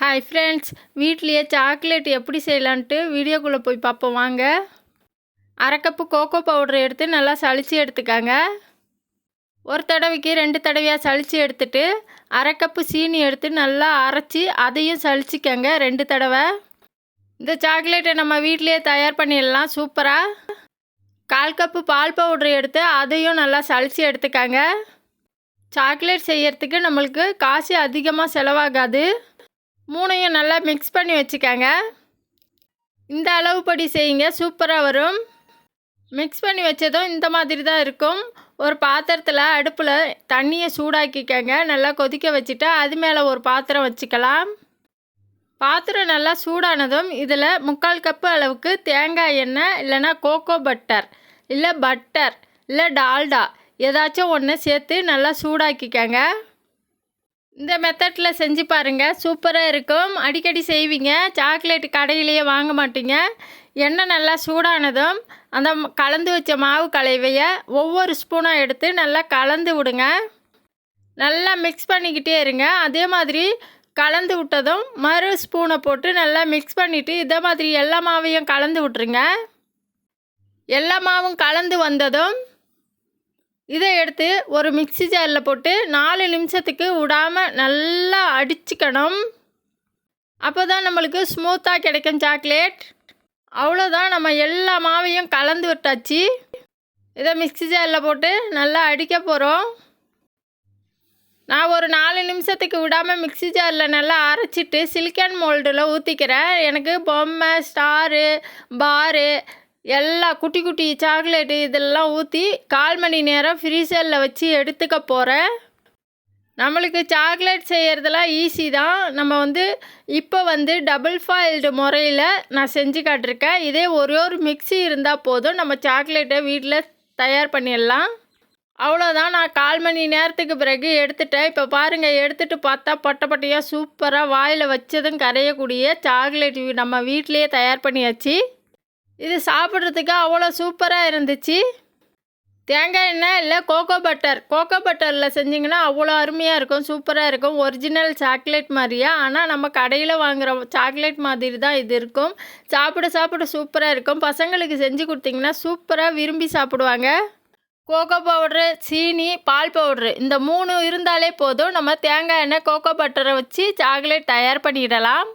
Hi friends வீட்லேயே chocolate எப்படி செய்யலான்ட்டு வீடியோக்குள்ளே போய் பார்ப்போம் வாங்க. அரை கப்பு கோகோ பவுடர் எடுத்து நல்லா சளிச்சு எடுத்துக்காங்க. ஒரு தடவைக்கு ரெண்டு தடவையாக சளிச்சு எடுத்துட்டு அரை கப்பு சீனி எடுத்து நல்லா அரைச்சி அதையும் சளிச்சிக்கங்க ரெண்டு தடவை. இந்த சாக்லேட்டை நம்ம வீட்லேயே தயார் பண்ணிடலாம் சூப்பராக கால் கப்பு பால் பவுடர் எடுத்து அதையும் நல்லா சளிச்சு எடுத்துக்காங்க. சாக்லேட் செய்யறதுக்கு நம்மளுக்கு காசு அதிகமாக செலவாகாது. மூணையும் நல்லா மிக்ஸ் பண்ணி வச்சுக்கோங்க. இந்த அளவுப்படி செய்யுங்க சூப்பராக வரும். மிக்ஸ் பண்ணி வச்சதும் இந்த மாதிரி தான் இருக்கும். ஒரு பாத்திரத்தில் அடுப்பில் தண்ணியை சூடாக்கிக்கங்க நல்லா கொதிக்க வச்சுட்டு அது மேலே ஒரு பாத்திரம் வச்சுக்கலாம். பாத்திரம் நல்லா சூடானதும் இதில் முக்கால் கப்பு அளவுக்கு தேங்காய் எண்ணெய் இல்லைன்னா கோகோ பட்டர் இல்லை பட்டர் இல்லை டால்டா ஏதாச்சும் ஒன்று சேர்த்து நல்லா சூடாக்கிக்கங்க. இந்த மெத்தடில் செஞ்சு பாருங்கள் சூப்பராக இருக்கும். அடிக்கடி செய்வீங்க. சாக்லேட் கடையிலேயே வாங்க மாட்டீங்க. எண்ணெய் நல்லா சூடானதும் அந்த கலந்து வச்ச மாவு கலவையை ஒவ்வொரு ஸ்பூனாக எடுத்து நல்லா கலந்து விடுங்க. நல்லா மிக்ஸ் பண்ணிக்கிட்டே இருங்க. அதே மாதிரி கலந்து விட்டதும் மறு ஸ்பூனை போட்டு நல்லா மிக்ஸ் பண்ணிவிட்டு இதே மாதிரி எல்லா மாவையும் கலந்து விட்ருங்க எல்லா மாவும் கலந்து வந்ததும் இதை எடுத்து ஒரு மிக்சி ஜாரில் போட்டு நாலு நிமிஷத்துக்கு விடாமல் நல்லா அடிச்சுக்கணும். அப்போ தான் நம்மளுக்கு ஸ்மூத்தாக கிடைக்கும் சாக்லேட் அவ்வளோதான் நம்ம எல்லா மாவையும் கலந்து விட்டாச்சு. இதை மிக்சி ஜாரில் போட்டு நல்லா அடிக்க போகிறோம் நான் ஒரு நாலு நிமிஷத்துக்கு விடாமல் மிக்சி ஜாரில் நல்லா அரைச்சிட்டு சிலிக்கான் மோல்டில் ஊற்றிக்கிறேன் எனக்கு பொம்மை ஸ்டாரு பாரு எல்லா குட்டி குட்டி சாக்லேட்டு இதெல்லாம் ஊற்றி கால் மணி நேரம் ஃப்ரீசரில் வச்சு எடுத்துக்க போகிறேன் நம்மளுக்கு சாக்லேட் செய்கிறதெல்லாம் ஈஸி தான். நம்ம வந்து இப்போ வந்து டபுள் ஃபாயில்டு முறையில் நான் செஞ்சு காட்டிருக்கேன். இதே ஒரே ஒரு மிக்சி இருந்தால் போதும். நம்ம சாக்லேட்டை வீட்டில் தயார் பண்ணிடலாம். அவ்வளோதான் நான் கால் மணி நேரத்துக்கு பிறகு எடுத்துட்டேன். இப்போ பாருங்கள் எடுத்துகிட்டு பார்த்தா பொட்டை பட்டையாக சூப்பராக வாயில் வச்சதும் கரையக்கூடிய சாக்லேட் நம்ம வீட்டிலையே தயார் பண்ணியாச்சு. இது சாப்பிட்றதுக்கு அவ்வளோ சூப்பராக இருந்துச்சு. தேங்காய் எண்ணெய் இல்லை கோகோ பட்டர் கோகோ பட்டரில் செஞ்சிங்கன்னா அவ்வளோ அருமையாக இருக்கும் சூப்பராக இருக்கும். ஒரிஜினல் சாக்லேட் மாதிரியா? ஆனால் நம்ம கடையில் வாங்குகிற சாக்லேட் மாதிரி தான் இது இருக்கும். சாப்பிட சாப்பிட சூப்பராக இருக்கும். பசங்களுக்கு செஞ்சு கொடுத்திங்கன்னா சூப்பராக விரும்பி சாப்பிடுவாங்க. கோகோ பவுட்ரு சீனி பால் பவுட்ரு இந்த மூணு இருந்தாலே போதும். நம்ம தேங்காய் எண்ணெய் கோகோ பட்டரை வச்சு சாக்லேட் தயார் பண்ணிடலாம்.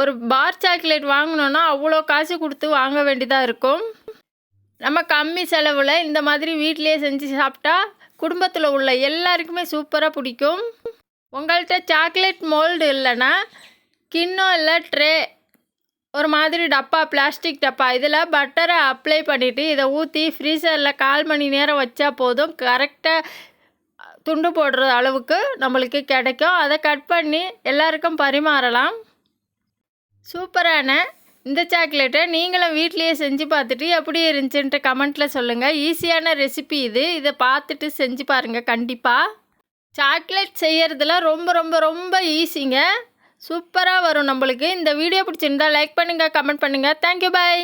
ஒரு பார் சாக்லேட் வாங்கினோன்னா அவ்வளோ காசு கொடுத்து வாங்க வேண்டியதாக இருக்கும். நம்ம கம்மி செலவில் இந்த மாதிரி வீட்டிலே செஞ்சு சாப்பிட்டா குடும்பத்தில் உள்ள எல்லாருக்குமே சூப்பராக பிடிக்கும். உங்கள்கிட்ட சாக்லேட் மோல்டு இல்லைன்னா கிண்ணம் இல்லை ட்ரே ஒரு மாதிரி டப்பா பிளாஸ்டிக் டப்பா இதில் பட்டரை அப்ளை பண்ணிவிட்டு இதை ஊற்றி ஃப்ரீசரில் கால் மணி நேரம் வச்சா போதும். கரெக்டாக துண்டு போடுற அளவுக்கு நம்மளுக்கு கிடைக்கும். அதை கட் பண்ணி எல்லாருக்கும் பரிமாறலாம். சூப்பரான இந்த சாக்லேட்டை நீங்களும் வீட்லேயே செஞ்சு பார்த்துட்டு எப்படி இருந்துச்சுன்ட்டு கமெண்ட்டில் சொல்லுங்கள் ஈஸியான ரெசிபி இது. இதை பார்த்துட்டு செஞ்சு பாருங்கள் கண்டிப்பாக சாக்லேட் செய்கிறதுல ரொம்ப ரொம்ப ரொம்ப ஈஸிங்க. சூப்பராக வரும் நம்மளுக்கு. இந்த வீடியோ பிடிச்சிருந்தா லைக் பண்ணுங்கள் கமெண்ட் பண்ணுங்கள் தேங்க்யூ பாய்